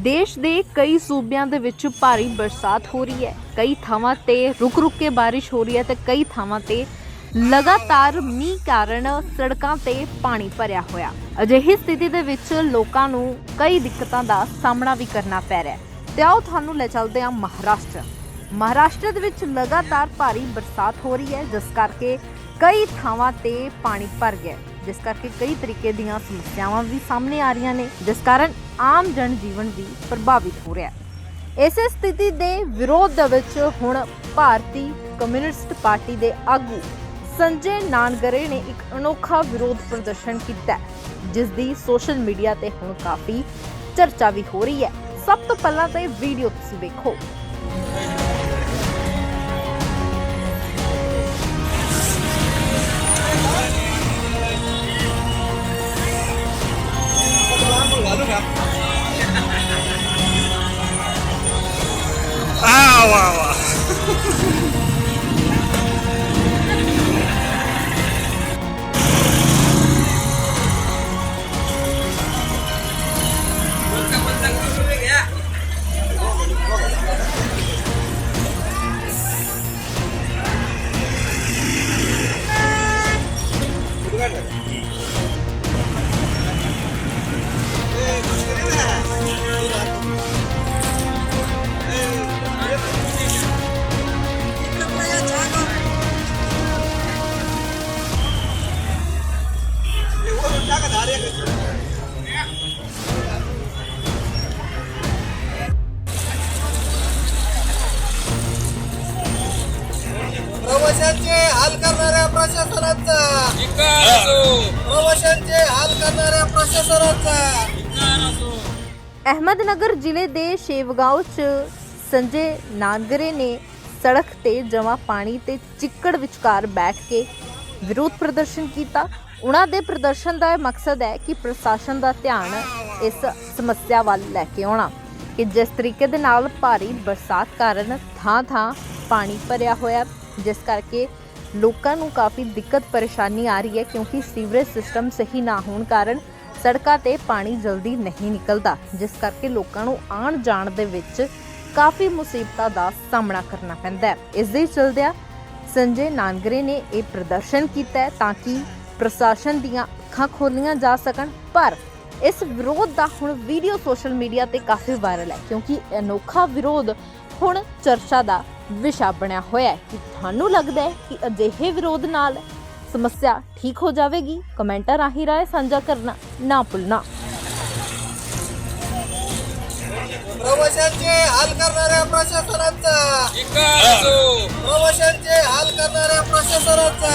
ਦੇਸ਼ ਦੇ ਕਈ ਸੂਬਿਆਂ ਦੇ ਵਿੱਚ ਭਾਰੀ ਬਰਸਾਤ ਹੋ ਰਹੀ ਹੈ। ਕਈ ਥਾਵਾਂ ਤੇ ਰੁਕ-ਰੁਕ ਕੇ ਬਾਰਿਸ਼ ਹੋ ਰਹੀ ਹੈ ਤੇ ਕਈ ਥਾਵਾਂ ਤੇ ਲਗਾਤਾਰ ਮੀਂਹ ਕਾਰਨ ਸੜਕਾਂ ਤੇ ਪਾਣੀ ਭਰਿਆ ਹੋਇਆ। ਅਜਿਹੀ ਸਥਿਤੀ ਦੇ ਵਿੱਚ ਲੋਕਾਂ ਨੂੰ ਕਈ ਦਿੱਕਤਾਂ ਦਾ ਸਾਹਮਣਾ ਵੀ ਕਰਨਾ ਪੈ ਰਿਹਾ ਹੈ। ਤੇ ਆਓ ਤੁਹਾਨੂੰ ਲੈ ਚੱਲਦੇ ਹਾਂ ਮਹਾਰਾਸ਼ਟਰ। ਮਹਾਰਾਸ਼ਟਰ ਦੇ ਵਿੱਚ ਲਗਾਤਾਰ ਭਾਰੀ ਬਰਸਾਤ ਹੋ ਰਹੀ ਹੈ, ਜਿਸ ਕਰਕੇ ਕਈ ਥਾਵਾਂ ਤੇ ਪਾਣੀ ਭਰ ਗਿਆ ਜਿਸ ਕਰਕੇ ਕਈ ਤਰੀਕੇ ਦੀਆਂ ਸਮੱਸਿਆਵਾਂ ਵੀ ਸਾਹਮਣੇ ਆ ਰਹੀਆਂ ਨੇ ਜਿਸ ਕਾਰਨ ਆਮ ਜਨ ਜੀਵਨ ਵੀ ਪ੍ਰਭਾਵਿਤ ਹੋ ਰਿਹਾ ਹੈ। ਇਸੇ ਸਥਿਤੀ ਦੇ ਵਿਰੋਧ ਦੇ ਵਿੱਚ ਹੁਣ ਭਾਰਤੀ ਕਮਿਊਨਿਸਟ ਪਾਰਟੀ ਦੇ ਆਗੂ ਸੰਜੇ ਨਾਨਗਰੇ ਨੇ ਇੱਕ ਅਨੋਖਾ ਵਿਰੋਧ ਪ੍ਰਦਰਸ਼ਨ ਕੀਤਾ ਹੈ, ਜਿਸ ਦੀ ਸੋਸ਼ਲ ਮੀਡੀਆ ਤੇ ਹੁਣ ਕਾਫੀ ਚਰਚਾ ਵੀ ਹੋ ਰਹੀ ਹੈ। ਸਭ ਤੋਂ ਪਹਿਲਾਂ ਤਾਂ ਇਹ ਵੀਡੀਓ ਤੁਸੀਂ ਵੇਖੋ। 啊哇哇。प्रवाशांचे हाल करणाऱ्या प्रशासनाचा. प्रवाशांचे हाल करणाऱ्या प्रशासनाचा. धिक्कार असो ਅਹਿਮਦਨਗਰ ਜ਼ਿਲ੍ਹੇ ਦੇ ਸ਼ੇਵਗਾਉ 'ਚ ਸੰਜੇ ਨਾਨਗਰੇ ਨੇ ਸੜਕ ਤੇ ਜਮਾ ਪਾਣੀ ਤੇ ਚਿੱਕੜ ਵਿਚਕਾਰ ਬੈਠ ਕੇ ਵਿਰੋਧ ਪ੍ਰਦਰਸ਼ਨ ਕੀਤਾ ਉਹਨਾਂ ਦੇ ਪ੍ਰਦਰਸ਼ਨ ਦਾ ਇਹ ਮਕਸਦ ਹੈ ਕਿ ਪ੍ਰਸ਼ਾਸਨ ਦਾ ਧਿਆਨ ਇਸ ਸਮੱਸਿਆ ਵੱਲ ਲੈ ਕੇ ਆਉਣਾ ਕਿ ਜਿਸ ਤਰੀਕੇ ਦੇ ਨਾਲ ਭਾਰੀ ਬਰਸਾਤ ਕਾਰਨ ਥਾਂ-ਥਾਂ ਪਾਣੀ ਭਰਿਆ ਹੋਇਆ ਜਿਸ ਕਰਕੇ ਲੋਕਾਂ ਨੂੰ ਕਾਫੀ ਦਿੱਕਤ ਪਰੇਸ਼ਾਨੀ ਆ ਰਹੀ ਹੈ ਕਿਉਂਕਿ ਸੀਵਰੇਜ ਸਿਸਟਮ ਸਹੀ ਨਾ ਹੋਣ ਕਾਰਨ ਸੜਕਾਂ ਤੇ ਪਾਣੀ ਜਲਦੀ ਨਹੀਂ ਨਿਕਲਦਾ, ਜਿਸ ਕਰਕੇ ਲੋਕਾਂ ਨੂੰ ਆਉਣ ਜਾਣ ਦੇ ਵਿੱਚ ਕਾਫੀ ਮੁਸੀਬਤਾਂ ਦਾ ਸਾਹਮਣਾ ਕਰਨਾ ਪੈਂਦਾ ਹੈ। ਇਸ ਦੇ ਚਲਦਿਆਂ ਸੰਜੇ ਨਾਨਗਰੇ ਨੇ ਇਹ ਪ੍ਰਦਰਸ਼ਨ ਕੀਤਾ ਤਾਂ ਕਿ ਪ੍ਰਸ਼ਾਸਨ ਦੀਆਂ ਅੱਖਾਂ ਖੋਲੀਆਂ ਜਾ ਸਕਣ, ਪਰ ਇਸ ਵਿਰੋਧ ਦਾ ਹੁਣ ਵੀਡੀਓ ਸੋਸ਼ਲ ਮੀਡੀਆ ਤੇ ਕਾਫੀ ਵਾਇਰਲ ਹੈ ਕਿਉਂਕਿ ਅਨੋਖਾ ਵਿਰੋਧ ਹੁਣ ਚਰਚਾ ਦਾ ਵਿਸ਼ਾ ਬਣਿਆ ਹੋਇਆ ਹੈ ਕਿ ਤੁਹਾਨੂੰ ਲੱਗਦਾ ਹੈ ਕਿ ਅਜਿਹੇ ਵਿਰੋਧ ਨਾਲ ਸਮੱਸਿਆ ਠੀਕ ਹੋ ਜਾਵੇਗੀ ਕਮੈਂਟਾਂ ਰਾਹੀਂ ਰਾਏ ਸਾਂਝਾ ਕਰਨਾ ਨਾ ਭੁੱਲਣਾ प्रवाशांचे हाल करणाऱ्या प्रशासनाचा प्रवाशांचे हाल करणाऱ्या प्रशासनाचा